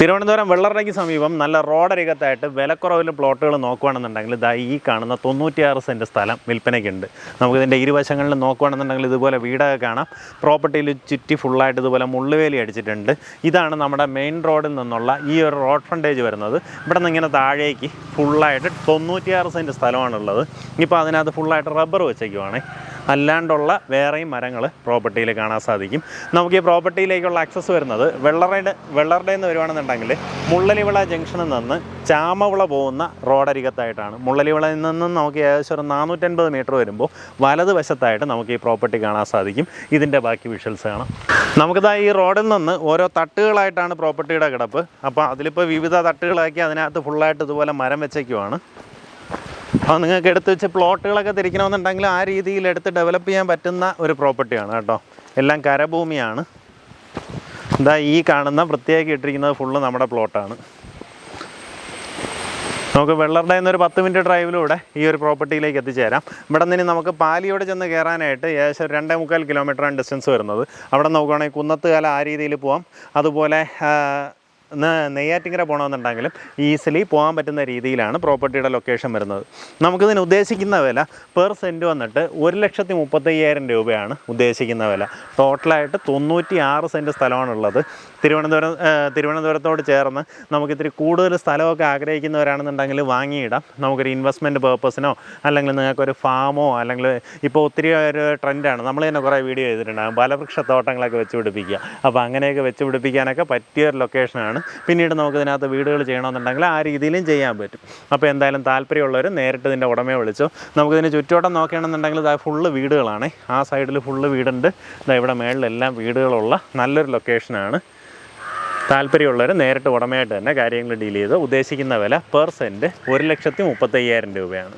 തിരുവനന്തപുരം വെള്ളറയ്ക്ക് സമീപം നല്ല റോഡരികത്തായിട്ട് വിലക്കുറവിൽ പ്ലോട്ടുകൾ നോക്കുകയാണെന്നുണ്ടെങ്കിൽ ഇതാ ഈ കാണുന്ന തൊണ്ണൂറ്റിയാറ് സെന്റ് സ്ഥലം വിൽപ്പനയ്ക്കുണ്ട്. നമുക്കിതിന്റെ ഇരുവശങ്ങളിൽ നോക്കുകയാണെന്നുണ്ടെങ്കിൽ ഇതുപോലെ വീടൊക്കെ കാണാം. പ്രോപ്പർട്ടിയിൽ ചുറ്റി ഫുള്ളായിട്ട് ഇതുപോലെ മുള്ളുവേലി അടിച്ചിട്ടുണ്ട്. ഇതാണ് നമ്മുടെ മെയിൻ റോഡിൽ നിന്നുള്ള ഈ ഒരു റോഡ് ഫ്രണ്ടേജ് വരുന്നത്. ഇവിടെ നിന്ന് ഇങ്ങനെ താഴേക്ക് ഫുള്ളായിട്ട് തൊണ്ണൂറ്റിയാറ് സെന്റ് സ്ഥലമാണുള്ളത്. ഇപ്പോൾ അതിനകത്ത് ഫുള്ളായിട്ട് റബ്ബർ വെച്ചേക്കുവാണേ. അല്ലാണ്ടുള്ള വേറെയും മരങ്ങൾ പ്രോപ്പർട്ടിയിൽ കാണാൻ സാധിക്കും. നമുക്ക് ഈ പ്രോപ്പർട്ടിയിലേക്കുള്ള ആക്സസ് വരുന്നത് വെള്ളറയുടെ വെള്ളറുടെ നിന്ന് വരുവാണെന്നുണ്ടെങ്കിൽ മുള്ളലിവിള ജംഗ്ഷനിൽ നിന്ന് ചാമവിള പോകുന്ന റോഡരികത്തായിട്ടാണ്. മുള്ളലിവിളയിൽ നിന്നും നമുക്ക് ഏകദേശം ഒരു നാനൂറ്റൻപത് മീറ്റർ വരുമ്പോൾ വലതുവശത്തായിട്ട് നമുക്ക് ഈ പ്രോപ്പർട്ടി കാണാൻ സാധിക്കും. ഇതിന്റെ ബാക്കി വിഷ്വൽസ് കാണാം. നമുക്കിതാ ഈ റോഡിൽ നിന്ന് ഓരോ തട്ടുകളായിട്ടാണ് പ്രോപ്പർട്ടിയുടെ കിടപ്പ്. അപ്പോൾ അതിലിപ്പോൾ വിവിധ തട്ടുകളാക്കി അതിനകത്ത് ഫുള്ളായിട്ട് ഇതുപോലെ മരം വെച്ചേക്കുവാണ്. അപ്പോൾ നിങ്ങൾക്ക് എടുത്ത് വെച്ച് പ്ലോട്ടുകളൊക്കെ തിരിക്കണമെന്നുണ്ടെങ്കിൽ ആ രീതിയിൽ എടുത്ത് ഡെവലപ്പ് ചെയ്യാൻ പറ്റുന്ന ഒരു പ്രോപ്പർട്ടിയാണ് കേട്ടോ. എല്ലാം കരഭൂമിയാണ്. എന്താ ഈ കാണുന്ന പ്രത്യേകം ഇട്ടിരിക്കുന്നത് ഫുള്ള് നമ്മുടെ പ്ലോട്ടാണ് നമുക്ക് വെള്ളറുടെ ഒരു പത്ത് മിനിറ്റ് ഡ്രൈവിലൂടെ ഈ ഒരു പ്രോപ്പർട്ടിയിലേക്ക് എത്തിച്ചേരാം. ഇവിടെ നിന്ന് നമുക്ക് പാലിയോട് ചെന്ന് കയറാനായിട്ട് ഏകദേശം രണ്ടേ മുക്കാൽ കിലോമീറ്ററാണ് ഡിസ്റ്റൻസ് വരുന്നത്. അവിടെ നോക്കുകയാണെങ്കിൽ കുന്നത്തുകാല ആ രീതിയിൽ പോവാം. അതുപോലെ നെയ്യാറ്റിങ്കര പോകണമെന്നുണ്ടെങ്കിലും ഈസിലി പോകാൻ പറ്റുന്ന രീതിയിലാണ് പ്രോപ്പർട്ടിയുടെ ലൊക്കേഷൻ വരുന്നത്. നമുക്കിതിന് ഉദ്ദേശിക്കുന്ന വില പെർ സെന്റ് വന്നിട്ട് ഒരു ലക്ഷത്തി മുപ്പത്തയ്യായിരം രൂപയാണ് ഉദ്ദേശിക്കുന്ന വില. ടോട്ടലായിട്ട് തൊണ്ണൂറ്റി ആറ് സെന്റ് സ്ഥലമാണുള്ളത്. തിരുവനന്തപുരം തിരുവനന്തപുരത്തോട് ചേർന്ന് നമുക്ക് ഇത്തിരി കൂടുതൽ സ്ഥലമൊക്കെ ആഗ്രഹിക്കുന്നവരാണെന്നുണ്ടെങ്കിൽ വാങ്ങിയിടാം. നമുക്കൊരു ഇൻവെസ്റ്റ്മെന്റ് പേർപ്പസിനോ അല്ലെങ്കിൽ നിങ്ങൾക്കൊരു ഫാമോ അല്ലെങ്കിൽ ഇപ്പോൾ ഒത്തിരി ഒരു ട്രെൻഡാണ് നമ്മൾ തന്നെ കുറേ വീഡിയോ ചെയ്തിട്ടുണ്ടാകും. പലവൃക്ഷ തോട്ടങ്ങളൊക്കെ വെച്ച് പിടിപ്പിക്കുക അപ്പോൾ അങ്ങനെയൊക്കെ വെച്ച് പിടിപ്പിക്കാനൊക്കെ പറ്റിയ ഒരു ലൊക്കേഷനാണ് പിന്നീട് നമുക്ക് ഇതിനകത്ത് വീടുകൾ ചെയ്യണമെന്നുണ്ടെങ്കിൽ ആ രീതിയിലും ചെയ്യാൻ പറ്റും. അപ്പോൾ എന്തായാലും താല്പര്യമുള്ളവർ നേരിട്ട് ഇതിന്റെ ഉടമയെ വിളിച്ചോ. നമുക്കിതിന് ചുറ്റോട്ടം നോക്കുകയാണെന്നുണ്ടെങ്കിൽ ഇതാ ഫുള്ള് വീടുകളാണ്. ആ സൈഡിൽ ഫുള്ള് വീടുണ്ട്. ഇതാ ഇവിടെ മേളിലെല്ലാം വീടുകളുള്ള നല്ലൊരു ലൊക്കേഷനാണ് താല്പര്യമുള്ളവർ നേരിട്ട് ഉടമയായിട്ട് തന്നെ കാര്യങ്ങൾ ഡീൽ ചെയ്ത് ഉദ്ദേശിക്കുന്ന വില പെർ സെന്റ് ഒരു ലക്ഷത്തി മുപ്പത്തയ്യായിരം രൂപയാണ്.